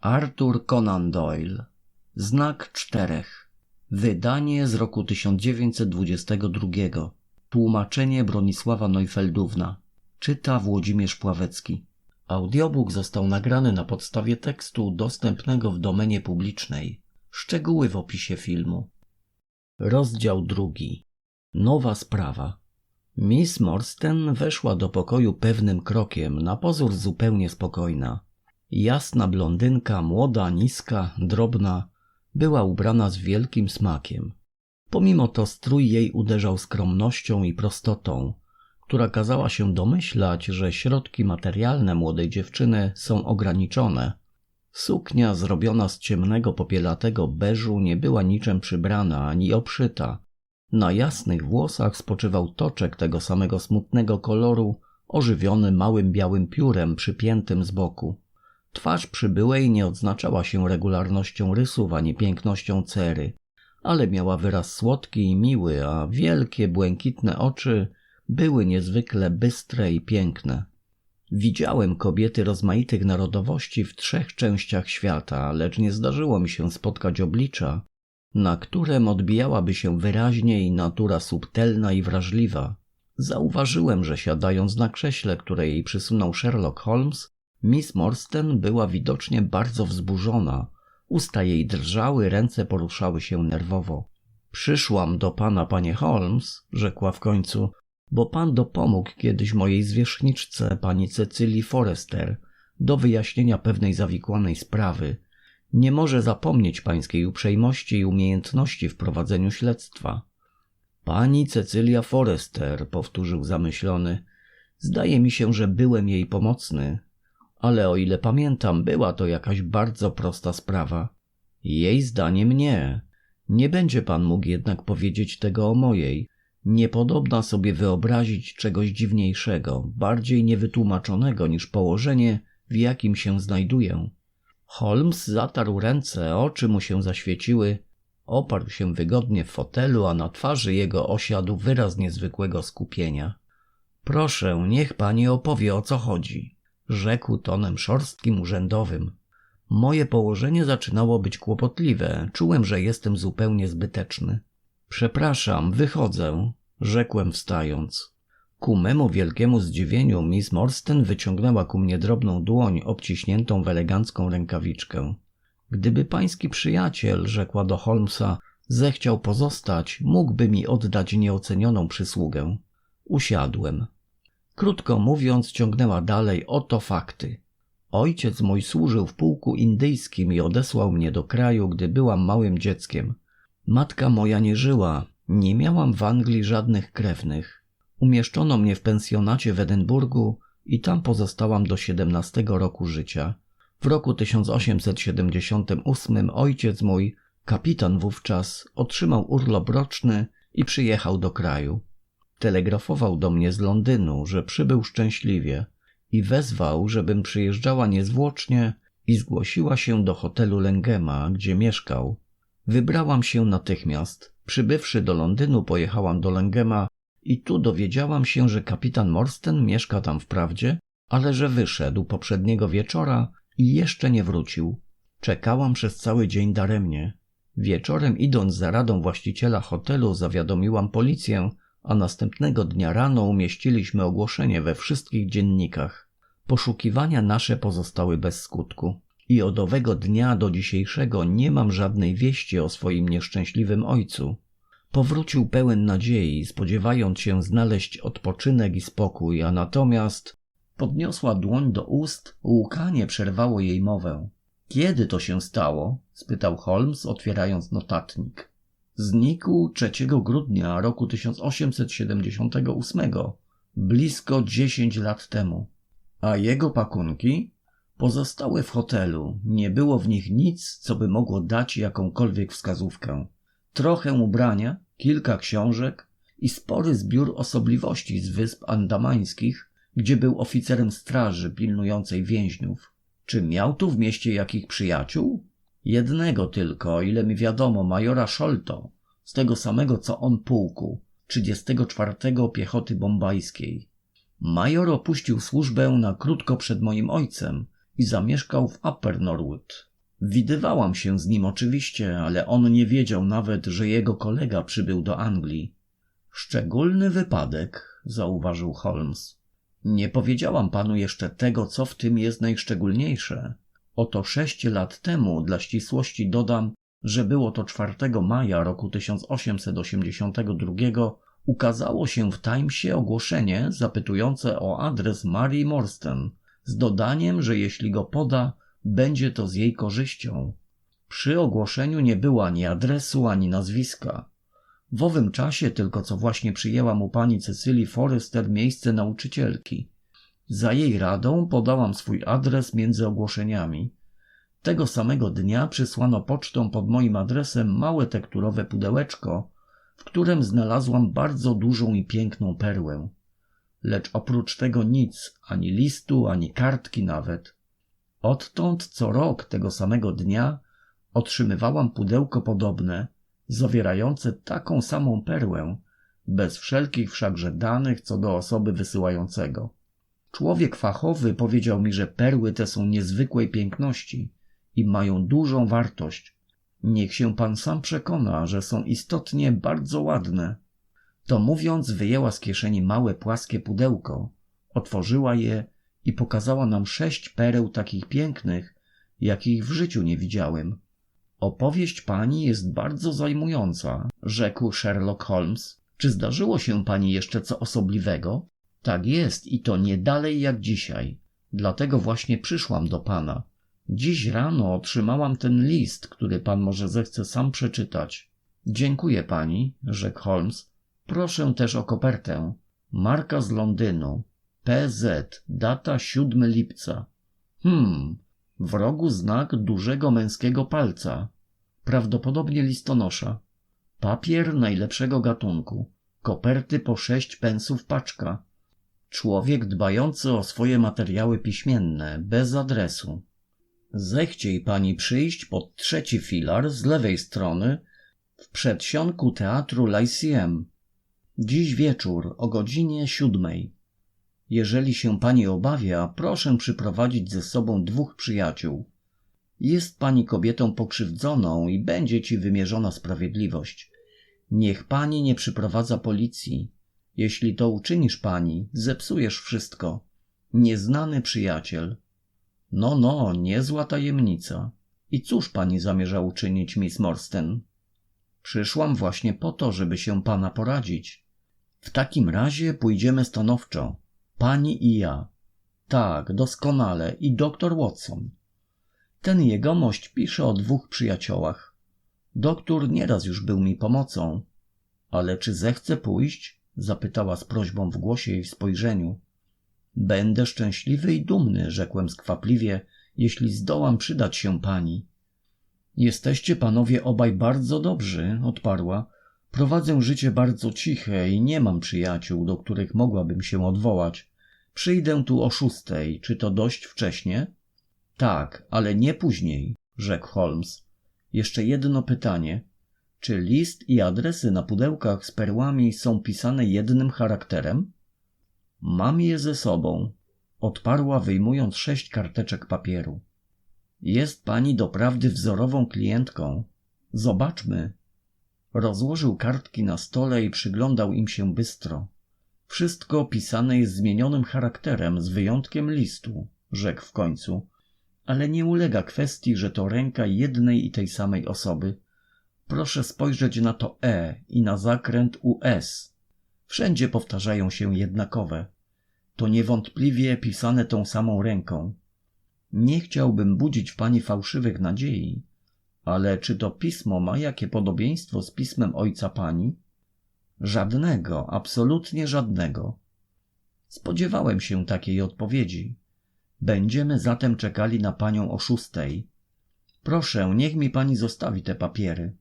Arthur Conan Doyle. Znak czterech. Wydanie z roku 1922. Tłumaczenie Bronisława Neufeldówna. Czyta Włodzimierz Pławecki. Audiobook został nagrany na podstawie tekstu dostępnego w domenie publicznej. Szczegóły w opisie filmu. Rozdział drugi. Nowa sprawa. Miss Morsten weszła do pokoju pewnym krokiem, na pozór zupełnie spokojna. Jasna blondynka, młoda, niska, drobna, była ubrana z wielkim smakiem. Pomimo to strój jej uderzał skromnością i prostotą, która kazała się domyślać, że środki materialne młodej dziewczyny są ograniczone. Suknia zrobiona z ciemnego popielatego beżu nie była niczym przybrana ani obszyta. Na jasnych włosach spoczywał toczek tego samego smutnego koloru, ożywiony małym białym piórem przypiętym z boku. Twarz przybyłej nie odznaczała się regularnością rysów ani pięknością cery, ale miała wyraz słodki i miły, a wielkie, błękitne oczy były niezwykle bystre i piękne. Widziałem kobiety rozmaitych narodowości w trzech częściach świata, lecz nie zdarzyło mi się spotkać oblicza, na którym odbijałaby się wyraźniej natura subtelna i wrażliwa. Zauważyłem, że siadając na krześle, które jej przysunął Sherlock Holmes, Miss Morsten była widocznie bardzo wzburzona. Usta jej drżały, ręce poruszały się nerwowo. Przyszłam do pana, panie Holmes, rzekła w końcu, bo pan dopomógł kiedyś mojej zwierzchniczce, pani Cecylii Forrester, do wyjaśnienia pewnej zawikłanej sprawy. Nie może zapomnieć pańskiej uprzejmości i umiejętności w prowadzeniu śledztwa. Pani Cecylia Forrester, powtórzył zamyślony. Zdaje mi się, że byłem jej pomocny, ale o ile pamiętam, była to jakaś bardzo prosta sprawa. Jej zdaniem nie. Nie będzie pan mógł jednak powiedzieć tego o mojej. Niepodobna sobie wyobrazić czegoś dziwniejszego, bardziej niewytłumaczonego niż położenie, w jakim się znajduję. Holmes zatarł ręce, oczy mu się zaświeciły, oparł się wygodnie w fotelu, a na twarzy jego osiadł wyraz niezwykłego skupienia. Proszę, niech pani opowie o co chodzi, rzekł tonem szorstkim urzędowym. Moje położenie zaczynało być kłopotliwe, czułem, że jestem zupełnie zbyteczny. Przepraszam, wychodzę, rzekłem wstając. Ku memu wielkiemu zdziwieniu Miss Morsten wyciągnęła ku mnie drobną dłoń obciśniętą w elegancką rękawiczkę. Gdyby pański przyjaciel, rzekła do Holmesa, zechciał pozostać, mógłby mi oddać nieocenioną przysługę. Usiadłem. Krótko mówiąc, ciągnęła dalej oto fakty. Ojciec mój służył w pułku indyjskim i odesłał mnie do kraju, gdy byłam małym dzieckiem. Matka moja nie żyła, nie miałam w Anglii żadnych krewnych. Umieszczono mnie w pensjonacie w Edynburgu i tam pozostałam do 17 roku życia. W roku 1878 ojciec mój, kapitan wówczas, otrzymał urlop roczny i przyjechał do kraju. Telegrafował do mnie z Londynu, że przybył szczęśliwie i wezwał, żebym przyjeżdżała niezwłocznie i zgłosiła się do hotelu Lengema, gdzie mieszkał. Wybrałam się natychmiast. Przybywszy do Londynu, pojechałam do Lengema i tu dowiedziałam się, że kapitan Morsten mieszka tam wprawdzie, ale że wyszedł poprzedniego wieczora i jeszcze nie wrócił. Czekałam przez cały dzień daremnie. Wieczorem idąc za radą właściciela hotelu zawiadomiłam policję, a następnego dnia rano umieściliśmy ogłoszenie we wszystkich dziennikach. Poszukiwania nasze pozostały bez skutku i od owego dnia do dzisiejszego nie mam żadnej wieści o swoim nieszczęśliwym ojcu. Powrócił pełen nadziei, spodziewając się znaleźć odpoczynek i spokój, a natomiast podniosła dłoń do ust, łkanie przerwało jej mowę. Kiedy to się stało? spytał Holmes, otwierając notatnik. Znikł 3 grudnia roku 1878, blisko 10 lat temu. A jego pakunki? Pozostały w hotelu. Nie było w nich nic, co by mogło dać jakąkolwiek wskazówkę. Trochę ubrania, kilka książek i spory zbiór osobliwości z wysp andamańskich, gdzie był oficerem straży pilnującej więźniów. Czy miał tu w mieście jakich przyjaciół? Jednego tylko, ile mi wiadomo, majora Szolto, z tego samego co on pułku, 34 piechoty bombajskiej. Major opuścił służbę na krótko przed moim ojcem i zamieszkał w Upper Norwood. Widywałam się z nim oczywiście, ale on nie wiedział nawet, że jego kolega przybył do Anglii. Szczególny wypadek, zauważył Holmes. Nie powiedziałam panu jeszcze tego, co w tym jest najszczególniejsze. Oto sześć lat temu, dla ścisłości dodam, że było to 4 maja roku 1882, ukazało się w Timesie ogłoszenie zapytujące o adres Mary Morstan, z dodaniem, że jeśli go poda, będzie to z jej korzyścią. Przy ogłoszeniu nie było ani adresu, ani nazwiska. W owym czasie tylko co właśnie przyjęłam u pani Cecylii Forrester miejsce nauczycielki. Za jej radą podałam swój adres między ogłoszeniami. Tego samego dnia przysłano pocztą pod moim adresem małe tekturowe pudełeczko, w którym znalazłam bardzo dużą i piękną perłę. Lecz oprócz tego nic, ani listu, ani kartki nawet. Odtąd co rok tego samego dnia otrzymywałam pudełko podobne, zawierające taką samą perłę, bez wszelkich wszakże danych co do osoby wysyłającego. Człowiek fachowy powiedział mi, że perły te są niezwykłej piękności i mają dużą wartość. Niech się pan sam przekona, że są istotnie bardzo ładne. To mówiąc, wyjęła z kieszeni małe płaskie pudełko, otworzyła je i pokazała nam sześć pereł takich pięknych, jakich w życiu nie widziałem. Opowieść pani jest bardzo zajmująca, rzekł Sherlock Holmes. Czy zdarzyło się pani jeszcze co osobliwego? Tak jest i to nie dalej jak dzisiaj. Dlatego właśnie przyszłam do pana. Dziś rano otrzymałam ten list, który pan może zechce sam przeczytać. Dziękuję pani, rzekł Holmes. Proszę też o kopertę. Marka z Londynu. PZ, data 7 lipca. Hmm, w rogu znak dużego męskiego palca. Prawdopodobnie listonosza. Papier najlepszego gatunku. Koperty po sześć pensów paczka. Człowiek dbający o swoje materiały piśmienne, bez adresu. Zechciej pani przyjść pod trzeci filar z lewej strony w przedsionku teatru Lyceum. Dziś wieczór o godzinie siódmej. Jeżeli się pani obawia, proszę przyprowadzić ze sobą dwóch przyjaciół. Jest pani kobietą pokrzywdzoną i będzie ci wymierzona sprawiedliwość. Niech pani nie przyprowadza policji. Jeśli to uczynisz pani, zepsujesz wszystko. Nieznany przyjaciel. No, no, niezła tajemnica. I cóż pani zamierza uczynić, Miss Morsten? Przyszłam właśnie po to, żeby się pana poradzić. W takim razie pójdziemy stanowczo. Pani i ja. Tak, doskonale. I doktor Watson. Ten jegomość pisze o dwóch przyjaciołach. Doktor nieraz już był mi pomocą. Ale czy zechce pójść? Zapytała z prośbą w głosie i w spojrzeniu. Będę szczęśliwy i dumny, rzekłem skwapliwie, jeśli zdołam przydać się pani. Jesteście panowie obaj bardzo dobrzy, odparła. Prowadzę życie bardzo ciche i nie mam przyjaciół, do których mogłabym się odwołać. Przyjdę tu o szóstej. Czy to dość wcześnie? Tak, ale nie później, rzekł Holmes. Jeszcze jedno pytanie. Czy list i adresy na pudełkach z perłami są pisane jednym charakterem? Mam je ze sobą, odparła wyjmując sześć karteczek papieru. Jest pani doprawdy wzorową klientką. Zobaczmy. Rozłożył kartki na stole i przyglądał im się bystro. Wszystko pisane jest zmienionym charakterem, z wyjątkiem listu, rzekł w końcu, ale nie ulega kwestii, że to ręka jednej i tej samej osoby. Proszę spojrzeć na to E i na zakręt US. Wszędzie powtarzają się jednakowe. To niewątpliwie pisane tą samą ręką. Nie chciałbym budzić w pani fałszywych nadziei, ale czy to pismo ma jakie podobieństwo z pismem ojca pani? Żadnego, absolutnie żadnego. Spodziewałem się takiej odpowiedzi. Będziemy zatem czekali na panią o szóstej. Proszę, niech mi pani zostawi te papiery.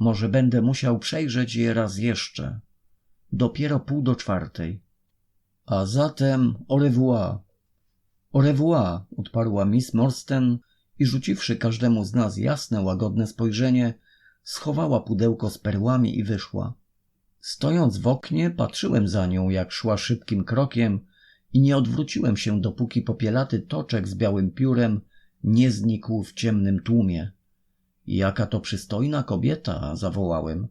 Może będę musiał przejrzeć je raz jeszcze. Dopiero pół do czwartej. A zatem au revoir. Au revoir, odparła Miss Morsten i rzuciwszy każdemu z nas jasne, łagodne spojrzenie, schowała pudełko z perłami i wyszła. Stojąc w oknie, patrzyłem za nią, jak szła szybkim krokiem i nie odwróciłem się, dopóki popielaty toczek z białym piórem nie znikł w ciemnym tłumie. Jaka to przystojna kobieta, zawołałem.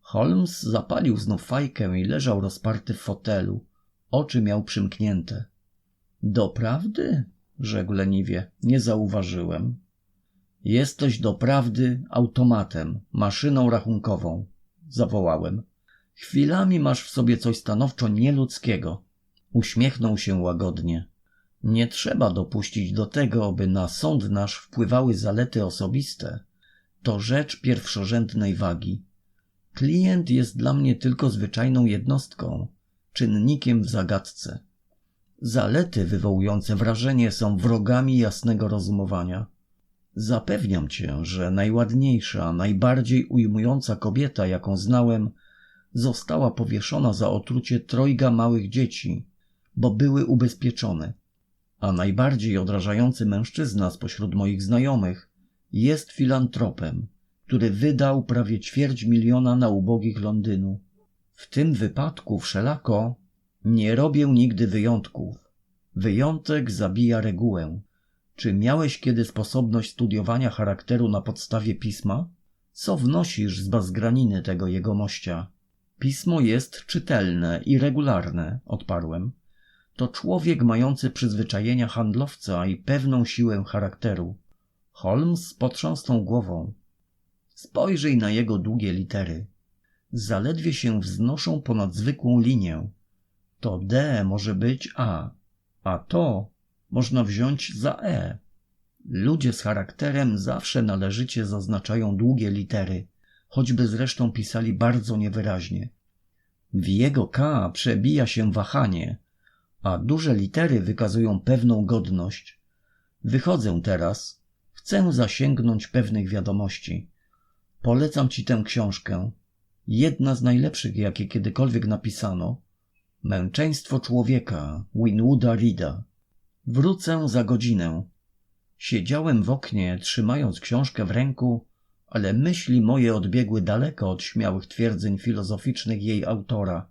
Holmes zapalił znów fajkę i leżał rozparty w fotelu. Oczy miał przymknięte. Doprawdy? rzekł leniwie. Nie zauważyłem. Jesteś doprawdy automatem, maszyną rachunkową, zawołałem. Chwilami masz w sobie coś stanowczo nieludzkiego. Uśmiechnął się łagodnie. Nie trzeba dopuścić do tego, by na sąd nasz wpływały zalety osobiste. To rzecz pierwszorzędnej wagi. Klient jest dla mnie tylko zwyczajną jednostką, czynnikiem w zagadce. Zalety wywołujące wrażenie są wrogami jasnego rozumowania. Zapewniam cię, że najładniejsza, najbardziej ujmująca kobieta, jaką znałem, została powieszona za otrucie trojga małych dzieci, bo były ubezpieczone. A najbardziej odrażający mężczyzna spośród moich znajomych jest filantropem, który wydał prawie ćwierć miliona na ubogich Londynu. W tym wypadku wszelako nie robię nigdy wyjątków. Wyjątek zabija regułę. Czy miałeś kiedy sposobność studiowania charakteru na podstawie pisma? Co wnosisz z bazgraniny tego jegomościa? Pismo jest czytelne i regularne, odparłem. To człowiek mający przyzwyczajenia handlowca i pewną siłę charakteru. Holmes potrząsnął głową. Spojrzyj na jego długie litery. Zaledwie się wznoszą ponad zwykłą linię. To D może być A, a to można wziąć za E. Ludzie z charakterem zawsze należycie zaznaczają długie litery, choćby zresztą pisali bardzo niewyraźnie. W jego K przebija się wahanie, a duże litery wykazują pewną godność. Wychodzę teraz, chcę zasięgnąć pewnych wiadomości. Polecam ci tę książkę. Jedna z najlepszych, jakie kiedykolwiek napisano. Męczeństwo człowieka Winwooda Reeda. Wrócę za godzinę. Siedziałem w oknie, trzymając książkę w ręku, ale myśli moje odbiegły daleko od śmiałych twierdzeń filozoficznych jej autora.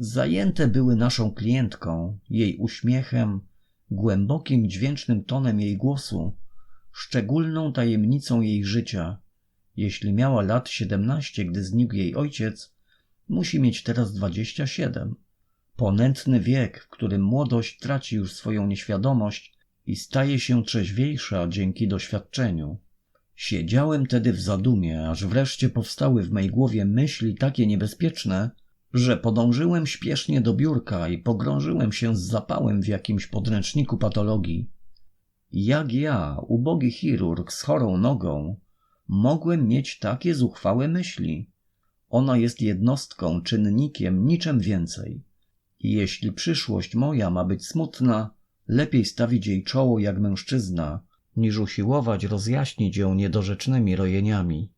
Zajęte były naszą klientką, jej uśmiechem, głębokim, dźwięcznym tonem jej głosu, szczególną tajemnicą jej życia. Jeśli miała lat siedemnaście, gdy znikł jej ojciec, musi mieć teraz dwadzieścia siedem. Ponętny wiek, w którym młodość traci już swoją nieświadomość i staje się trzeźwiejsza dzięki doświadczeniu. Siedziałem tedy w zadumie, aż wreszcie powstały w mej głowie myśli takie niebezpieczne, że podążyłem śpiesznie do biurka i pogrążyłem się z zapałem w jakimś podręczniku patologii. Jak ja, ubogi chirurg z chorą nogą, mogłem mieć takie zuchwałe myśli? Ona jest jednostką, czynnikiem, niczym więcej. I jeśli przyszłość moja ma być smutna, lepiej stawić jej czoło jak mężczyzna, niż usiłować rozjaśnić ją niedorzecznymi rojeniami.